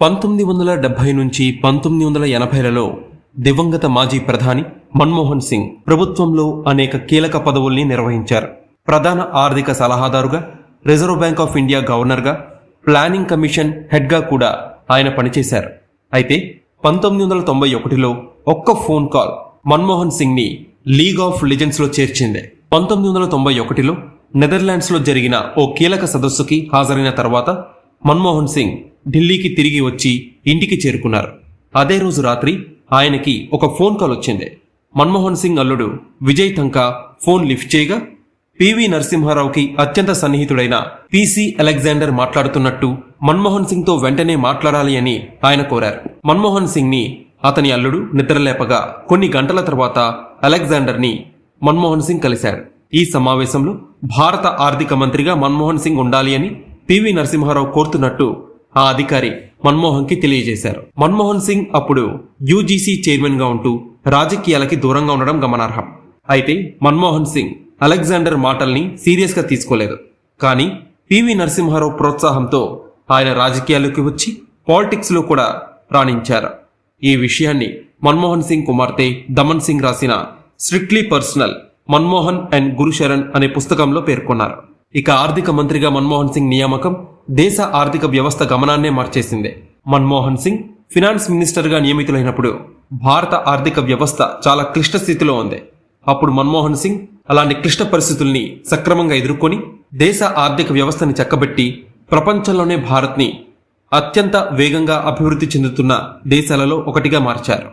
పంతొమ్మిది వందల డెబ్బై నుంచి పంతొమ్మిది వందల ఎనభైలలో దివంగత మాజీ ప్రధాని మన్మోహన్ సింగ్ ప్రభుత్వంలో అనేక కీలక పదవుల్ని నిర్వహించారు. ప్రధాన ఆర్థిక సలహాదారుగా రిజర్వ్ బ్యాంక్ ఆఫ్ ఇండియా గవర్నర్గా ప్లానింగ్ కమిషన్ హెడ్గా కూడా ఆయన పనిచేశారు. అయితే పంతొమ్మిది వందల తొంభై ఒకటిలో ఒక్క ఫోన్ కాల్ మన్మోహన్ సింగ్ని లీగ్ ఆఫ్ లిజెండ్స్లో చేర్చింది. పంతొమ్మిది వందల తొంభై ఒకటిలో నెదర్లాండ్స్లో జరిగిన ఓ కీలక సదస్సుకి హాజరైన తర్వాత మన్మోహన్ సింగ్ ఢిల్లీకి తిరిగి వచ్చి ఇంటికి చేరుకున్నారు. అదే రోజు రాత్రి ఆయనకి ఒక ఫోన్ కాల్ వచ్చింది. మన్మోహన్ సింగ్ అల్లుడు విజయ్ తంకా ఫోన్ లిఫ్ట్ చేయగా పివి నరసింహారావుకి అత్యంత సన్నిహితుడైన పిసి అలెగ్జాండర్ మాట్లాడుతున్నట్టు మన్మోహన్ సింగ్తో వెంటనే మాట్లాడాలి అని ఆయన కోరారు. మన్మోహన్ సింగ్ని అతని అల్లుడు నిద్రలేపగా కొన్ని గంటల తర్వాత అలెగ్జాండర్ని మన్మోహన్ సింగ్ కలిశారు. ఈ సమావేశంలో భారత ఆర్థిక మంత్రిగా మన్మోహన్ సింగ్ ఉండాలి అని పివి నరసింహారావు కోరుతున్నట్టు ఆ అధికారి మన్మోహన్కి తెలియజేశారు. మన్మోహన్ సింగ్ అప్పుడు యూజీసీ చైర్మన్గా ఉంటూ రాజకీయాలకి దూరంగా ఉండడం గమనార్హం. అయితే మన్మోహన్ సింగ్ అలెగ్జాండర్ మాటల్ని సీరియస్గా తీసుకోలేదు. కానీ పివి నరసింహారావు ప్రోత్సాహంతో ఆయన రాజకీయాల్లోకి వచ్చి పాలిటిక్స్లో కూడా రాణించారు. ఈ విషయాన్ని మన్మోహన్ సింగ్ కుమార్తె దమన్ సింగ్ రాసిన strictly personal Manmohan and Gursharan అనే పుస్తకంలో పేర్కొన్నారు. ఇక ఆర్థిక మంత్రిగా మన్మోహన్ సింగ్ నియామకం దేశ ఆర్థిక వ్యవస్థ గమనాన్నే మార్చేసింది. మన్మోహన్ సింగ్ ఫినాన్స్ మినిస్టర్గా నియమితులైనప్పుడు భారత ఆర్థిక వ్యవస్థ చాలా క్లిష్ట స్థితిలో ఉంది. అప్పుడు మన్మోహన్ సింగ్ అలాంటి క్లిష్ట పరిస్థితుల్ని సక్రమంగా ఎదుర్కొని దేశ ఆర్థిక వ్యవస్థని చక్కబెట్టి ప్రపంచంలోనే భారత్ని అత్యంత వేగంగా అభివృద్ధి చెందుతున్న దేశాలలో ఒకటిగా మార్చారు.